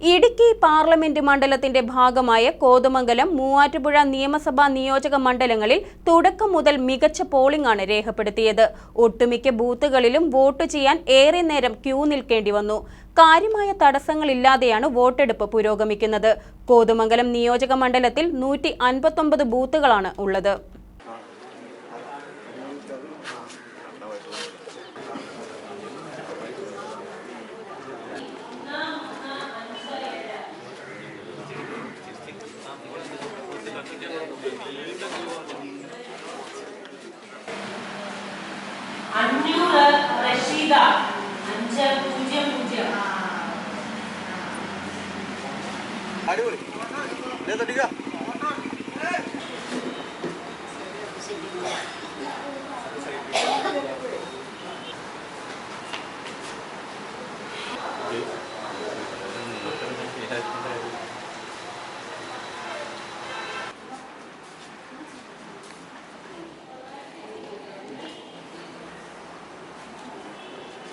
Idukki parliament മണ്ഡലത്തിന്റെ ഭാഗമായ കോതമംഗലം മൂവാറ്റുപുഴ നിയമസഭാ നിയോജക മണ്ഡലങ്ങളിൽ തുടക്കം മുതൽ മികച്ച പോളിംഗ് ആണ് രേഖപ്പെടുത്തിയത്. ഒട്ടുമിക്ക ബൂത്തുകളിലും വോട്ട് ചെയ്യാൻ ഏറെ നേരം ക്യൂ നിൽക്കേണ്ടി വന്നു. കാര്യമായ തടസ്സങ്ങളില്ലാതെയാണ് വോട്ടെടുപ്പ് പുരോഗമിക്കുന്നത്. കോതമംഗലം നിയോജക മണ്ഡലത്തിൽ നൂറ്റി ബൂത്തുകളാണ് ഉള്ളത്. അഞ്ഞൂറ് റഷീദ. അഞ്ച് പൂജ്യം പൂജ്യം. അടിപൊളി. തട്ടിക്ക. Yeah.